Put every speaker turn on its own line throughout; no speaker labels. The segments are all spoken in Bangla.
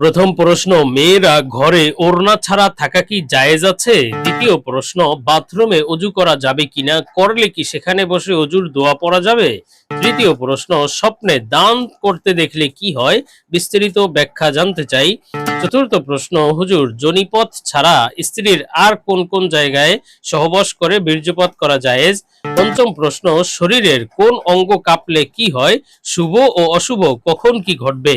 প্রথম প্রশ্ন, মেয়েরা ঘরে ওড়না ছাড়া থাকা কি জায়েজ আছে? দ্বিতীয় প্রশ্ন, বাথরুমে অজু করা যাবে কিনা? করলে কি সেখানে বসে অজুর দোয়া পড়া যাবে? তৃতীয় প্রশ্ন, স্বপ্নে দান করতে দেখলে কি হয়? বিস্তারিত ব্যাখ্যা জানতে চাই। চতুর্থ প্রশ্ন, হুজুর, জনিপথ ছাড়া স্ত্রীর আর কোন কোন জায়গায় সহবাস করে বীর্যপাত করা জায়েজ? পঞ্চম প্রশ্ন, শরীরের কোন অঙ্গ কাঁপলে কি হয়? শুভ ও অশুভ কখন কি ঘটবে?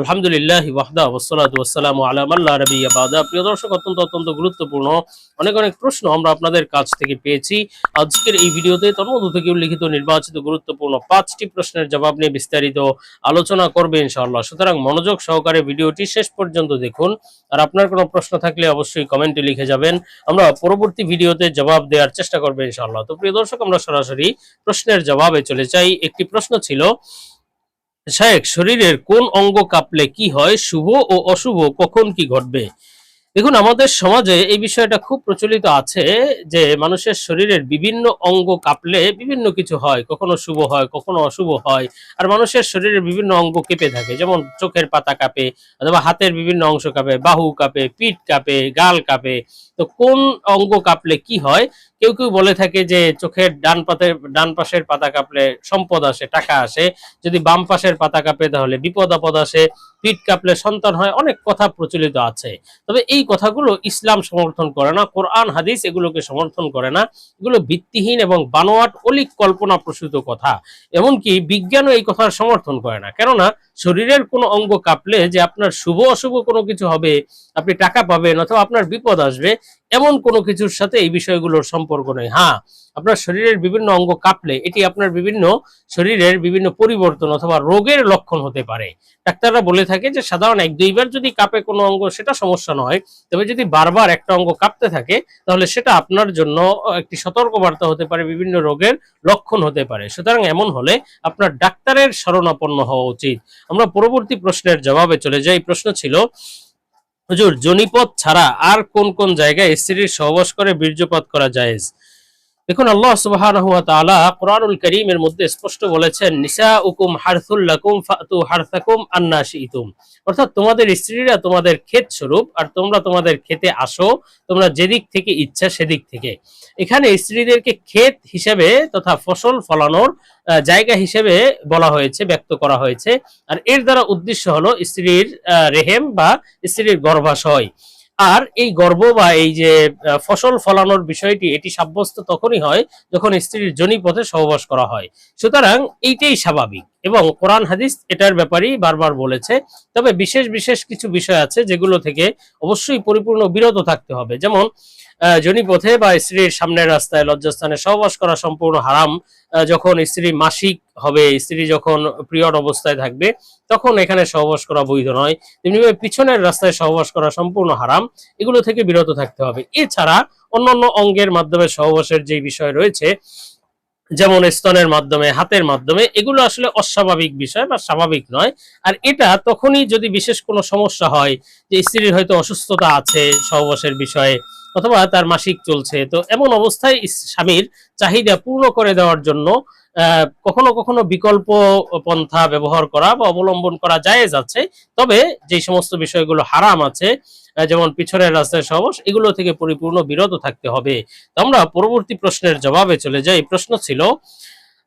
আলহামদুলিল্লাহ ওয়াহদা ওয়াসসালাতু ওয়াসসালামু আলা মাল্লা রাবিয়া বাদা প্রিয় দর্শক, অত্যন্ত অত্যন্ত গুরুত্বপূর্ণ, অনেক অনেক প্রশ্ন আমরা আপনাদের কাছ থেকে পেয়েছি। আজকের এই ভিডিওতে তন্মধ্য থেকে উল্লিখিত নির্বাচিত গুরুত্বপূর্ণ পাঁচটি প্রশ্নের জবাব নিয়ে বিস্তারিত আলোচনা করবে ইনশাআল্লাহ। সুতরাং মনোযোগ সহকারে ভিডিওটি শেষ পর্যন্ত দেখুন। আর আপনার কোনো প্রশ্ন থাকলে অবশ্যই কমেন্টে লিখে যাবেন। আমরা পরবর্তী ভিডিওতে জবাব দেওয়ার চেষ্টা করব ইনশাআল্লাহ। তো প্রিয় দর্শক, আমরা সরাসরি প্রশ্নের জবাবে চলে যাই। একটি প্রশ্ন ছিল শরীরের কোন অঙ্গ কাঁপলে কি হয়? শুভ ও অশুভ কখন কি ঘটবে? দেখুন, আমাদের সমাজে এই বিষয়টা খুব প্রচলিত আছে যে মানুষের শরীরের বিভিন্ন অঙ্গ কাঁপলে বিভিন্ন কিছু হয়। কখনো শুভ হয়, কখনো অশুভ হয়। আর মানুষের শরীরের বিভিন্ন অঙ্গ কেঁপে থাকে। যেমন চোখের পাতা কাঁপে, অথবা হাতের বিভিন্ন অংশ কাঁপে, বাহু কাঁপে, পিঠ কাঁপে, গাল কাঁপে। তো কোন অঙ্গ কাঁপলে কি হয়? কেউ কেউ বলে থাকে যে চোখের ডান পাতে, ডান পাশের পাতা কাঁপলে সম্পদ আসে, টাকা আসে। যদি বাম পাশের পাতা কাঁপে তাহলে বিপদ আপদ আসে। পিঠ কাপলে সন্তান হয়, অনেক কথা প্রচলিত আছে। তবে এই কথাগুলো ইসলাম সমর্থন করে না, কোরআন, হাদিস এগুলোকে সমর্থন করে না। এগুলো ভিত্তিহীন এবং বানোয়াট, অলিক কল্পনা প্রসূত কথা। এমনকি বিজ্ঞানও এই কথার সমর্থন করে না। কেননা, শরীরের কোনো অঙ্গ কাঁপলে যে আপনার শুভ অশুভ কোনো কিছু হবে, আপনি টাকা পাবেন অথবা আপনার বিপদ আসবে এমন কোনো কিছুর সাথে এই বিষয়গুলোর সম্পর্ক নেই। হ্যাঁ আপনার শরীরের বিভিন্ন অঙ্গ কাঁপলে এটি আপনার বিভিন্ন শরীরের বিভিন্ন পরিবর্তন অথবা রোগের লক্ষণ হতে পারে। ডাক্তাররা বলে থাকে যে সাধারণ এক দুইবার যদি কাঁপে কোনো অঙ্গ, সেটা সমস্যা নয়। তবে যদি বারবার একটা অঙ্গ কাঁপতে থাকে, তাহলে সেটা আপনার জন্য একটি সতর্কবার্তা হতে পারে, বিভিন্ন রোগের লক্ষণ হতে পারে। সুতরাং এমন হলে আপনার ডাক্তারের শরণাপন্ন হওয়া উচিত। আমরা পরবর্তী প্রশ্নের জবাবে চলে যাই। প্রশ্ন ছিল হুজুর জনিপথ ছাড়া আর কোন কোন জায়গায় স্ত্রীর সহবাস করে বীর্যপাত করা জায়েজ? দেখুন, আল্লাহ তাআলা কোরআনুল কারীমের মধ্যে স্পষ্ট বলেছেন, নিসাউকুম হারথুল লাকুম ফাতু হারথাকুম আন্না শিইতুম অর্থাৎ তোমাদের স্ত্রীরা তোমাদের ক্ষেত স্বরূপ আর তোমরা তোমাদের খেতে আসো, তোমরা যেদিক থেকে ইচ্ছা সেদিক থেকে। এখানে স্ত্রীদেরকে ক্ষেত হিসেবে তথা ফসল ফলানোর জায়গা হিসেবে বলা হয়েছে, ব্যক্ত করা হয়েছে। আর এর দ্বারা উদ্দেশ্য হলো স্ত্রীর রেহেম বা স্ত্রীর গর্ভাশয়। আর এই গর্ব বা এই যে ফসল ফলানোর বিষয়টি, এটি সাব্যস্ত তখনই হয় যখন স্ত্রীর জনি পথে সহবাস করা হয়। সুতরাং এইটাই স্বাভাবিক এবং কোরআন হাদিস এটার ব্যাপারেই বারবার বলেছে। তবে বিশেষ বিশেষ কিছু বিষয় আছে যেগুলো থেকে অবশ্যই পরিপূর্ণ বিরত থাকতে হবে। যেমন জনিপথে বা স্ত্রীর সামনের রাস্তায় লজ্জাস্থানে সহবাস করা সম্পূর্ণ হারাম। যখন স্ত্রী মাসিক হবে, স্ত্রী যখন পিরিয়ড অবস্থায় থাকবে, তখন এখানে সহবাস করা বৈধ নয়। তেমনিভাবে পিছনের রাস্তায় সহবাস করা সম্পূর্ণ হারাম। এগুলো থেকে বিরত থাকতে হবে। এছাড়া অন্যান্য অঙ্গের মাধ্যমে সহবাসের যে বিষয় রয়েছে, যেমন স্তনের মাধ্যমে, হাতের মাধ্যমে, এগুলো আসলে অস্বাভাবিক বিষয় বা স্বাভাবিক নয়। আর এটা তখনই যদি বিশেষ কোনো সমস্যা হয়, যে স্ত্রীর হয়তো অসুস্থতা আছে সহবাসের বিষয়ে অথবা তার মাসিক চলছে। তো এমন অবস্থায় স্বামীর চাহিদা পূর্ণ করে দেওয়ার জন্য কখনো কখনো বিকল্প পন্থা ব্যবহার করা বা অবলম্বন করা জায়েজ আছে। তবে যে সমস্ত বিষয়গুলো হারাম আছে যেমন পিছনের রাস্তায় সহবাস, এগুলো থেকে পরিপূর্ণ বিরত থাকতে হবে। তো আমরা পরবর্তী প্রশ্নের জবাবে চলে যাই। প্রশ্ন ছিল,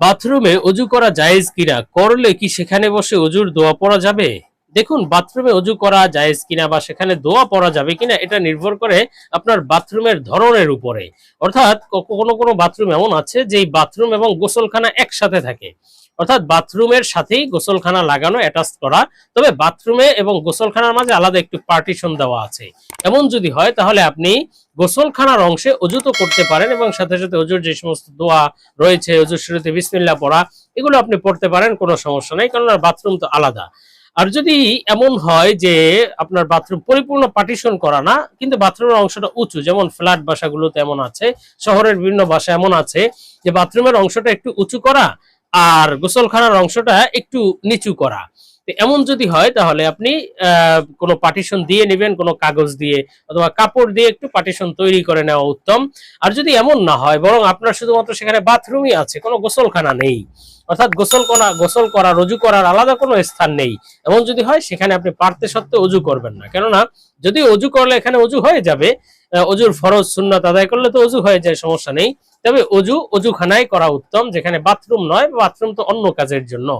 বাথরুমে অজু করা জায়েজ কিনা? করলে কি সেখানে বসে অজুর দোয়া পড়া যাবে? দেখুন বাথরুমে অজু করা যায় কিনা বা সেখানে দোয়া পড়া যাবে কিনা, এটা নির্ভর করে আপনার বাথরুমের ধরনের উপরে। অর্থাৎ কোনো কোনো বাথরুম এমন আছে যে বাথরুম এবং গোসলখানা একসাথে থাকে। অর্থাৎ বাথরুমের সাথেই গোসলখানা লাগানো অ্যাটাচ করা। তবে বাথরুমে এবং গোসলখানার মাঝে আলাদা একটু পার্টিশন দেওয়া আছে। এমন যদি হয়, তাহলে আপনি গোসলখানার অংশে অজু তো করতে পারেন এবং সাথে সাথে অজুর যে সমস্ত দোয়া রয়েছে, অজুর শুরুতে বিসমিল্লা পড়া, এগুলো আপনি পড়তে পারেন, কোনো সমস্যা নেই কারণ বাথরুম তো আলাদা। আর যদি এমন হয় যে আপনার বাথরুম পরিপূর্ণ পার্টিশন করা না, কিন্তু বাথরুমের অংশটা উঁচু, যেমন ফ্ল্যাট বাসাগুলোতে এমন আছে, শহরের বিভিন্ন বাসা এমন আছে যে বাথরুমের অংশটা একটু উঁচু করা আর গোসলখানার অংশটা একটু নিচু করা। এমন যদি হয় তাহলে আপনি কোনো পার্টিশন দিয়ে নেবেন, কোনো কাগজ দিয়ে অথবা কাপড় দিয়ে একটু পার্টিশন তৈরি করে নেওয়া উত্তম। আর যদি এমন না হয়, বরং আপনার শুধুমাত্র সেখানে বাথরুমই আছে, কোনো গোসলখানা নেই অর্থাৎ গোসল করা গোসল করা, রজু করার আলাদা কোনো স্থান নেই। এমন যদি হয়, সেখানে আপনি পারতে সত্ত্বেও অজু করবেন না। কেননা, যদি অজু করলে এখানে অজু হয়ে যাবে অজুর ফরজ সুন্নাত আদায় করলে তো অজু হয়ে যায়, সমস্যা নেই। তবে অজু, অজুখানায় করা উত্তম, যেখানে বাথরুম নয়, বাথরুম তো অন্য কাজের জন্য।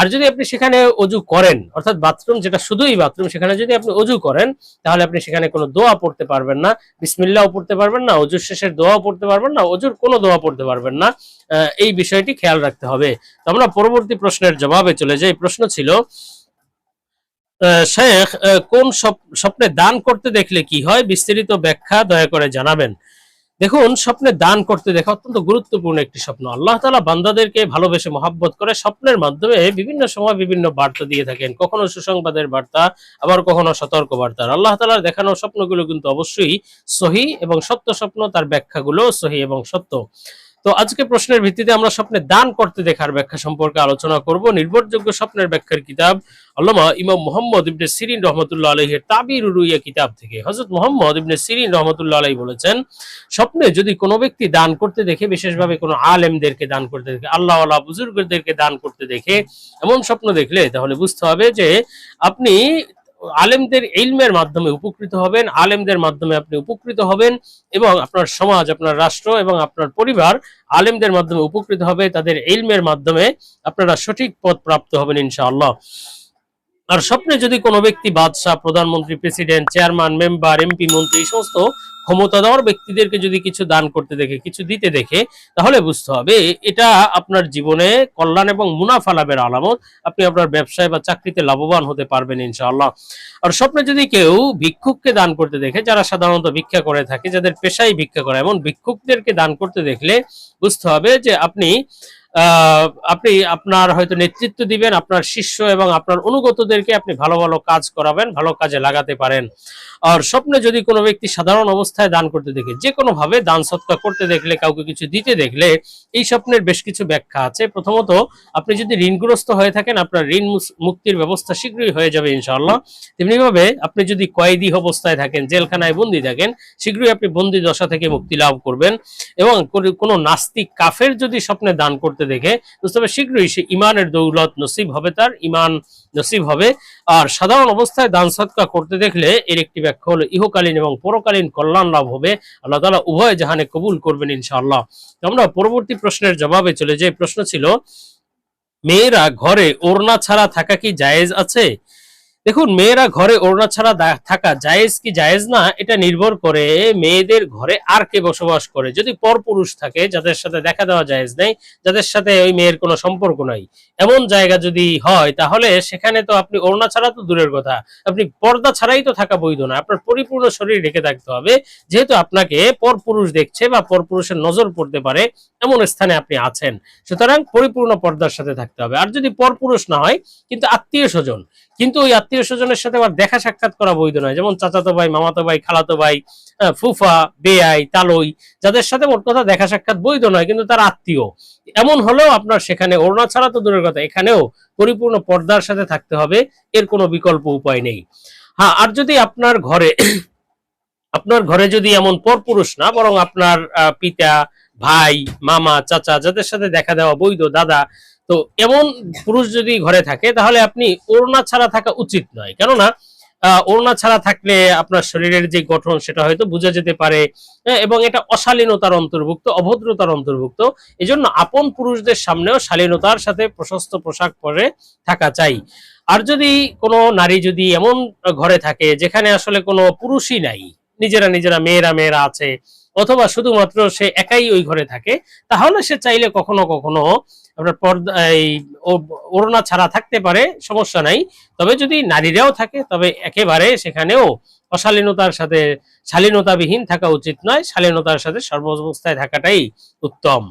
আর যদি আপনি সেখানে অজু করেন, অর্থাৎ বাথরুম যেটা শুধুই বাথরুম সেখানে যদি আপনি অজু করেন, তাহলে আপনি সেখানে কোনো দোয়া পড়তে পারবেন না, বিসমিল্লাও পড়তে পারবেন না, অজুর শেষের দোয়াও পড়তে পারবেন না, অজুর কোনো দোয়া পড়তে পারবেন না। এই বিষয়টি খেয়াল রাখতে হবে। তো আমরা পরবর্তী প্রশ্নের জবাবে চলে যাই। প্রশ্ন ছিল শেখ কোন স্বপ্নে দান করতে দেখলে কি হয়? বিস্তারিত ব্যাখ্যা দয়া করে জানাবেন। দেখুন, স্বপ্নে দান করতে দেখা অত্যন্ত গুরুত্বপূর্ণ একটি স্বপ্ন। আল্লাহ তালা বান্দাদেরকে ভালোবেসে মহাব্বত করে স্বপ্নের মাধ্যমে বিভিন্ন সময় বিভিন্ন বার্তা দিয়ে থাকেন। কখনো সুসংবাদের বার্তা, আবার কখনো সতর্ক বার্তা আল্লাহ তালার দেখানো স্বপ্নগুলো কিন্তু অবশ্যই সহি এবং সত্য স্বপ্ন, তার ব্যাখ্যাগুলো সহি এবং সত্য। তো আজকে প্রশ্নের ভিত্তিতে আমরা স্বপ্নে দান করতে দেখার ব্যাখ্যা সম্পর্কে আলোচনা করব। নির্ভরযোগ্য স্বপ্নের ব্যাখ্যার কিতাব আল্লামা ইমাম মোহাম্মদ ইবনে সিরিন রহমতুল্লাহ আলহের তাবির উরুইয়া কিতাব থেকে। হজরত মোহাম্মদ ইবনে সিরিন রহমতুল্লাহ আলাই বলেছেন, স্বপ্নে যদি কোনো ব্যক্তি দান করতে দেখে, বিশেষভাবে কোনো আলেমদেরকে দান করতে দেখে আল্লাহ আল্লাহ বুজুর্গদেরকে দান করতে দেখে, এমন স্বপ্ন দেখলে তাহলে বুঝতে হবে যে আপনি আলেমদের ইলমের মাধ্যমে উপকৃত হবেন, আলেমদের মাধ্যমে আপনি উপকৃত হবেন এবং আপনার সমাজ, আপনার রাষ্ট্র এবং আপনার পরিবার আলেমদের মাধ্যমে উপকৃত হবে, তাদের ইলমের মাধ্যমে আপনারা সঠিক পথ প্রাপ্ত হবেন ইনশাআল্লাহ। আর স্বপ্নে যদি কোনো ব্যক্তি বাদশাহ, প্রধানমন্ত্রী, প্রেসিডেন্ট, চেয়ারম্যান, মেম্বার, এমপি, মন্ত্রী, এই সমস্ত ক্ষমতাধর ব্যক্তিদেরকে যদি কিছু দান করতে দেখে, কিছু দিতে দেখে, তাহলে বুঝতে হবে এটা আপনার জীবনে কল্যাণ এবং মুনাফা লাভের আলামত। আপনি আপনার ব্যবসায় বা চাকরিতে লাভবান হতে পারবেন ইনশাআল্লাহ। আর স্বপ্নে যদি কেউ ভিক্ষুককে দান করতে দেখে, যারা সাধারণত ভিক্ষা করে থাকে, যাদের পেশাই ভিক্ষা করে, এমন ভিক্ষুকদেরকে দান করতে দেখলে বুঝতে হবে যে আপনি আপনি আপনার হয়তো নেতৃত্ব দিবেন, আপনার শিষ্য এবং আপনার অনুগতদেরকে আপনি ভালো ভালো কাজ করাবেন, ভালো কাজে লাগাতে পারেন। আর স্বপ্নে যদি কোনো ব্যক্তি সাধারণ অবস্থায় দান করতে দেখে, যে কোনো ভাবে দান সৎকার করতে দেখলে, কাউকে কিছু দিতে দেখলে, এই স্বপ্নের বেশ কিছু ব্যাখ্যা আছে। প্রথমত, আপনি যদি ঋণগ্রস্ত হয়ে থাকেন, আপনার ঋণ মুক্তির ব্যবস্থা শীঘ্রই হয়ে যাবে ইনশাআল্লাহ। তেমনিভাবে আপনি যদি কয়েদি অবস্থায় থাকেন, জেলখানায় বন্দি থাকেন, শীঘ্রই আপনি বন্দি দশা থেকে মুক্তি লাভ করবেন। এবং কোনো নাস্তিক কাফের যদি স্বপ্নে দান করতে দেখে মুস্তফা শীঘ্রই সে ইমানের দৌলত নসিব হবে তার ইমান নসিব হবে। আর সাধারণ অবস্থায় দান সৎকা করতে দেখলে এর একটি ব্যাখ্যা হলো, ইহকালীন এবং পরকালীন কল্যাণ লাভ হবে। আল্লাহ তালা উভয় জাহানে কবুল করবেন ইনশাআল্লাহ। আমরা পরবর্তী প্রশ্নের জবাবে চলে যাই। প্রশ্ন ছিল, মেয়েরা ঘরে ওড়না ছাড়া থাকা কি জায়েজ আছে? দেখুন, মেয়েরা ঘরে ওড়না ছাড়া থাকা জায়েজ কি জায়েজ না? এটা নির্ভর করে মেয়েদের ঘরে আর কে বসবাস করে। যদি পরপুরুষ থাকে, যাদের সাথে দেখা দেওয়া জায়েজ নেই, যাদের সাথে ওই মেয়ের কোনো সম্পর্ক নাই। এমন জায়গা যদি হয়, তাহলে সেখানে তো আপনি ওড়না ছাড়া তো দূরের কথা। আপনি পর্দা ছাড়াই তো থাকা বৈধ না। আপনার পরিপূর্ণ শরীর ঢেকে থাকতে হবে। যেহেতু আপনাকে পরপুরুষ দেখছে বা পরপুরুষের নজর পড়তে পারে, এমন স্থানে আপনি আছেন। সুতরাং পরিপূর্ণ পর্দার সাথে থাকতে হবে। আর যদি পরপুরুষ না হয়, কিন্তু আত্মীয় স্বজন কিন্তু ওই আত্মীয় স্বজনের সাথে আবার দেখা সাক্ষাৎ করা বৈধ নয়। যেমন চাচাতো ভাই, মামাতো ভাই, খালাতো ভাই ফুফা বেয়াই তালই, যাদের সাথে মোট কথা দেখা সাক্ষাৎ বৈধ নয়, কিন্তু তার আত্মীয়। এমন হলেও আপনার সেখানে ওড়না ছাড়া তো দূরের কথা, এখানেও পরিপূর্ণ পর্দার সাথে থাকতে হবে, এর কোনো বিকল্প উপায় নেই। হ্যাঁ আর যদি আপনার ঘরে আপনার ঘরে যদি এমন পরপুরুষ না, বরং আপনার পিতা, ভাই, মামা, চাচা, যাদের সাথে দেখা দেওয়া বৈধ, দাদা তো এমন পুরুষ যদি ঘরে থাকে তাহলে আপনি ওড়না ছাড়া থাকা উচিত নয়। কেননা ওড়না ছাড়া থাকলে আপনার শরীরের যে গঠন সেটা হয়তো বোঝা যেতে পারে হ্যাঁ, এবং এটা অশালীনতার অন্তর্ভুক্ত অভদ্রতার অন্তর্ভুক্ত। এজন্য আপন পুরুষদের সামনেও শালীনতার সাথে প্রশস্ত পোশাক পরে থাকা চাই। আর যদি কোনো নারী যদি এমন ঘরে থাকে যেখানে আসলে কোনো পুরুষই নাই নিজেরা নিজেরা মেয়েরা মেয়েরা আছে অথবা শুধুমাত্র সে একাই ওই ঘরে থাকে, তাহলে সে চাইলে কখনো কখনো আপনার পর্দা এই ওড়না ছাড়া থাকতে পারে, সমস্যা নাই। তবে যদি নারীরাও থাকে, তবে একেবারে সেখানেও অশালীনতার সাথে, শালীনতাবিহীন থাকা উচিত নয়, শালীনতার সাথে সর্বাবস্থায় থাকাটাই উত্তম।